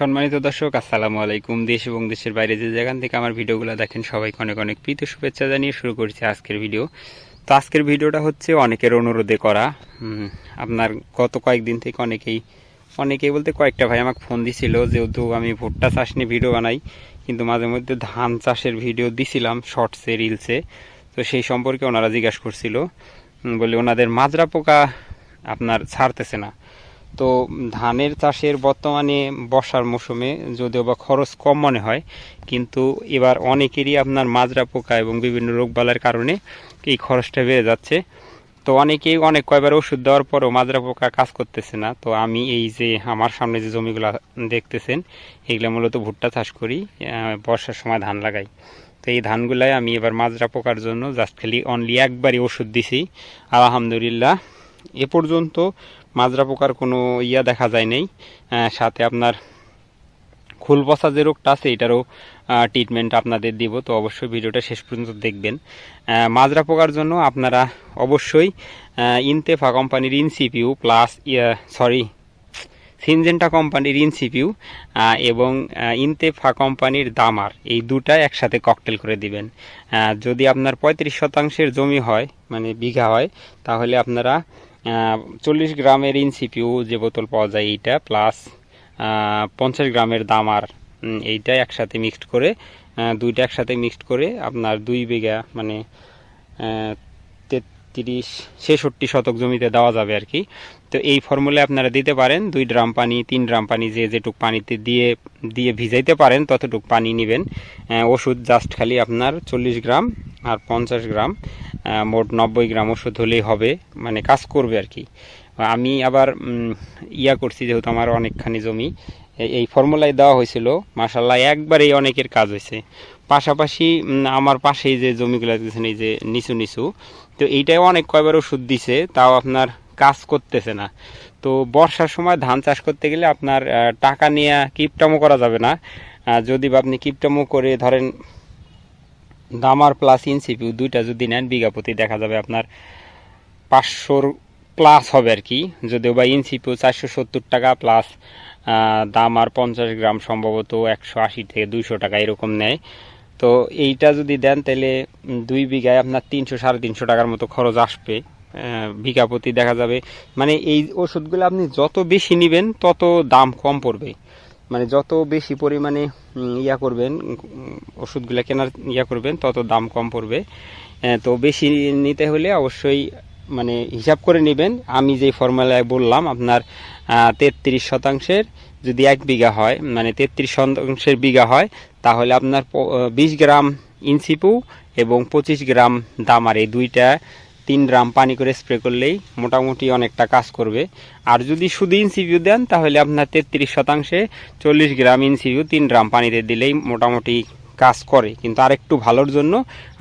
সম্মানিত দর্শক, আসসালামু আলাইকুম। দেশ এবং দেশের বাইরে যে যেখান থেকে আমার ভিডিওগুলো দেখেন, সবাইকে অনেক অনেক প্রীতি শুভেচ্ছা জানিয়ে শুরু করছি আজকের ভিডিও। তো আজকের ভিডিওটা হচ্ছে অনেকের অনুরোধে করা। আপনার গত কয়েকদিন থেকে অনেকেই অনেকেই বলতে কয়েকটা ভাই আমাকে ফোন দিছিল, যেহেতু আমি ভুট্টা চাষ নিয়ে ভিডিও বানাই, কিন্তু মাঝে মধ্যে ধান চাষের ভিডিও দিছিলাম শর্টসে, রিলসে। তো সেই সম্পর্কে ওনারা জিজ্ঞাসা করছিল। বলে, ওনাদের মাজরা পোকা আপনার ছাড়তেছে না। তো ধানের চাষের বর্তমানে বর্ষার মৌসুমে যদিও বা খরচ কম মনে হয়, কিন্তু এবার অনেকেরই আপনার মাজরা পোকা এবং বিভিন্ন রোগবালার কারণে এই খরচটা বেড়ে যাচ্ছে। তো অনেকেই অনেক কয়বার ওষুধ দেওয়ার পরও মাজরা পোকা কাজ করতেছে না। তো আমি এই যে আমার সামনে যে জমিগুলো দেখতেছেন, এগুলো মূলত ভুট্টা চাষ করি বর্ষার সময় ধান লাগাই। তো এই ধানগুলাই আমি এবার মাজরা পোকার জন্য জাস্ট খালি অনলি একবারই ওষুধ দিছি। আলহামদুলিল্লাহ। এ পর্যন্ত মাজরা পোকার কোনো ইয়া দেখা যায় নেই। সাথে আপনার খুল পচা যে রোগটা আছে, এটারও ট্রিটমেন্ট আপনাদের দিব। তো অবশ্যই ভিডিওটা শেষ পর্যন্ত দেখবেন। মাজরা পোকার জন্য আপনারা অবশ্যই ইনতেফা কোম্পানির ইনসিপিউ প্লাস সরি সিনজেন্টা কোম্পানির ইনসিপিউ এবং ইনতেফা কোম্পানির দামার, এই দুটা একসাথে ককটেল করে দিবেন। যদি আপনার পঁয়ত্রিশ শতাংশের জমি হয় মানে বিঘা হয়, তাহলে আপনারা চল্লিশ গ্রামের ইনসিপিউ যে বোতল পাওয়া যায় এইটা প্লাস পঞ্চাশ গ্রামের দামার উম, এইটা একসাথে মিক্সড করে দুইটা একসাথে মিক্সড করে আপনার দুই বিঘা মানে তেত্রিশ ছেষট্টি শতক জমিতে দেওয়া যাবে আর কি। তো এই ফর্মুলা আপনারা দিতে পারেন দুই ড্রাম পানি তিন ড্রাম পানি যে যেটুক পানিতে দিয়ে দিয়ে ভিজাইতে পারেন ততটুক পানি নেবেন। ওষুধ জাস্ট খালি আপনার চল্লিশ গ্রাম আর পঞ্চাশ গ্রাম। মোট নব্বই গ্রাম ওষুধ হলেই হবে মানে কাজ করবে আর কি। আমি আবার ইয়া করছি যেহেতু আমার অনেকখানি জমি এই ফর্মুলায় দেওয়া হয়েছিল মাসাল্লাহ একবারেই অনেকের কাজ হয়েছে। পাশাপাশি আমার পাশেই যে জমিগুলো দেখছেন এই যে নিচু নিচু, তো এইটাই অনেক কয়বার ওষুধ দিছে, তাও আপনার কাজ করতেছে না। তো বর্ষার সময় ধান চাষ করতে গেলে আপনার টাকা নিয়ে কিপটামো করা যাবে না। যদি বা আপনি কিপটামো করে ধরেন দামার প্লাস ইনসিপিউ দুইটা যদি নেন, বিঘা প্রতি দেখা যাবে আপনার পাঁচশোর প্লাস হবে আর কি। যদিও বা ইনসিপিউ চারশো সত্তর টাকা প্লাস দাম আর পঞ্চাশ গ্রাম সম্ভবত একশো আশি থেকে দুইশো টাকা এরকম নেয়। তো এইটা যদি দেন, তাহলে দুই বিঘায় আপনার তিনশো, সাড়ে তিনশো টাকার মতো খরচ আসবে বিঘা প্রতি দেখা যাবে। মানে এই ওষুধগুলো আপনি যত বেশি নেবেন, তত দাম কম পড়বে। মানে যত বেশি পরিমাণে ইয়া করবেন, ওষুধগুলো কেনার ইয়া করবেন, তত দাম কম পড়বে। তো বেশি নিতে হলে অবশ্যই মানে হিসাব করে নেবেন। আমি যে ফর্মুলায় বললাম, আপনার তেত্রিশ শতাংশের যদি এক বিঘা হয় মানে তেত্রিশ শতাংশের বিঘা হয়, তাহলে আপনার বিশ গ্রাম ইনসিপু এবং পঁচিশ গ্রাম দামার এই দুইটা তিন ড্রাম পানি করে স্প্রে করলেই মোটামুটি অনেকটা কাজ করবে। আর যদি শুধু ইনসিভিউ দেন, তাহলে আপনার তেত্রিশ শতাংশে চল্লিশ গ্রাম ইনসিভিউ তিন ড্রাম পানিতে দিলেই মোটামুটি কাজ করে। কিন্তু আরেকটু ভালোর জন্য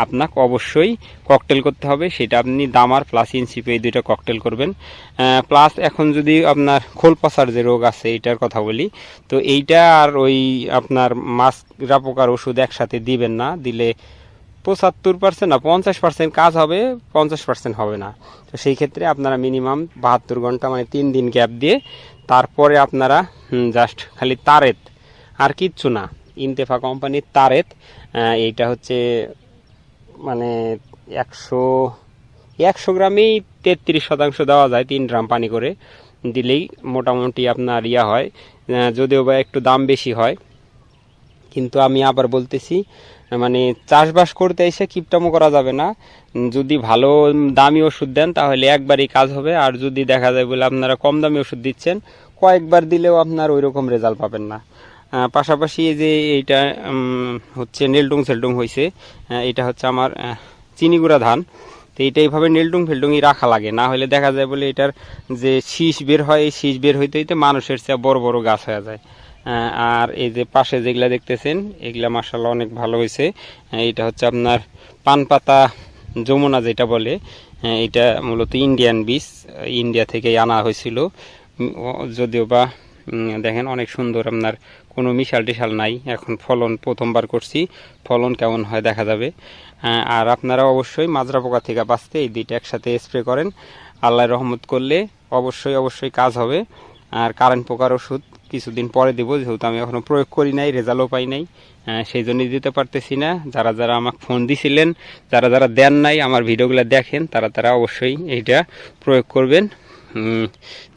আপনাকে অবশ্যই ককটেল করতে হবে, সেটা আপনি দামার প্লাস ইনসিপে এই দুইটা ককটেল করবেন। প্লাস এখন যদি আপনার খোল পচার যে রোগ আছে, এইটার কথা বলি, তো এইটা আর ওই আপনার মাছরা পোকার ওষুধ একসাথে দিবেন না, দিলে পঁচাত্তর পার্সেন্ট না, পঞ্চাশ পার্সেন্ট কাজ হবে, পঞ্চাশ পার্সেন্ট হবে না। তো সেই ক্ষেত্রে আপনারা মিনিমাম বাহাত্তর ঘণ্টা মানে তিন দিন গ্যাপ দিয়ে তারপরে আপনারা জাস্ট খালি তারেত, আর কিচ্ছু না। ইনতেফা কোম্পানির তারেত এইটা হচ্ছে মানে একশো একশো গ্রামেই তেত্রিশ শতাংশ দেওয়া যায় তিন গ্রাম পানি করে। দিলেই মোটামুটি আপনার ইয়া হয় যদিও বা একটু দাম বেশি হয়। কিন্তু আমি আবার বলতেছি মানে চাষবাস করতে এসে কিপটামো করা যাবে না। যদি ভালো দামি ওষুধ দেন, তাহলে একবারই কাজ হবে। আর যদি দেখা যায় বলে আপনারা কম দামি ওষুধ দিচ্ছেন, কয়েকবার দিলেও আপনার ওই রকম রেজাল্ট পাবেন না। পাশাপাশি যে এইটা হচ্ছে নেলডুং সেলডুং হয়েছে এটা হচ্ছে আমার চিনিগুড়া ধান। তো এইটা এইভাবে নেলডুং ফেলডুংই রাখা লাগে। না হলে দেখা যায় বলে এটার যে শীষ বের হয়, এই শীষ বের হইতে হইতে মানুষের চেয়ে বড় বড় গাছ হয়ে যায়। আর এই যে পাশে যেগুলা দেখতেছেন, এগুলা মাসাল্লাহ অনেক ভালো হয়েছে এটা হচ্ছে আপনার পান পাতা যমুনা যেটা বলে এটা মূলত ইন্ডিয়ান বীজ, ইন্ডিয়া থেকেই আনা হয়েছিল। যদিও বা দেখেন অনেক সুন্দর আপনার কোনো মিশাল টিশাল নাই। এখন ফলন প্রথমবার করছি, ফলন কেমন হয় দেখা যাবে। আর আপনারা অবশ্যই মাজরা পোকা থেকে বাঁচতে এই দুইটা একসাথে স্প্রে করেন। আল্লাহ রহমত করলে অবশ্যই অবশ্যই কাজ হবে। আর কারেন্ট পোকার ওষুধ কিছুদিন পরে দেবো, যেহেতু আমি এখনও প্রয়োগ করি নাই, রেজাল্টও পাই নাই সেই জন্যই দিতে পারতেছি না। যারা যারা আমাকে ফোন দিছিলেন, যারা যারা দেন নাই আমার ভিডিওগুলো দেখেন, তারা তারা অবশ্যই এইটা প্রয়োগ করবেন।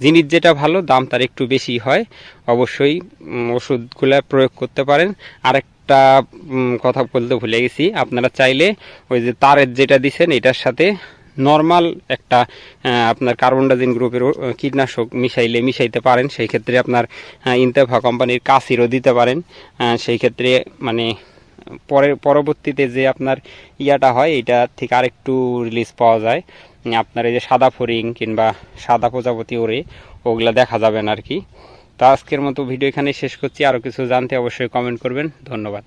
জিনিস যেটা ভালো, দাম তার একটু বেশি হয়, অবশ্যই ওষুধগুলো প্রয়োগ করতে পারেন। আরেকটা কথা বলতে ভুলে গেছি, আপনারা চাইলে ওই যে তারের যেটা দিছেন, এটার সাথে নর্মাল একটা আপনার কার্বনডাজিন গ্রুপের কীটনাশক মিশাইলে মিশাইতে পারেন। সেই ক্ষেত্রে আপনার ইন্তেফা কোম্পানির কাসিরও দিতে পারেন। সেই ক্ষেত্রে মানে পরে, পরবর্তীতে যে আপনার ইয়াটা হয় এটা থেকে আরেকটু রিলিজ পাওয়া যায়। আপনার এই যে সাদা ফরিং কিংবা সাদা প্রজাপতি ওরে, ওগুলা দেখা যাবে না আর কি। তো আজকের মতো ভিডিও এখানে শেষ করছি। আরও কিছু জানতে অবশ্যই কমেন্ট করবেন। ধন্যবাদ।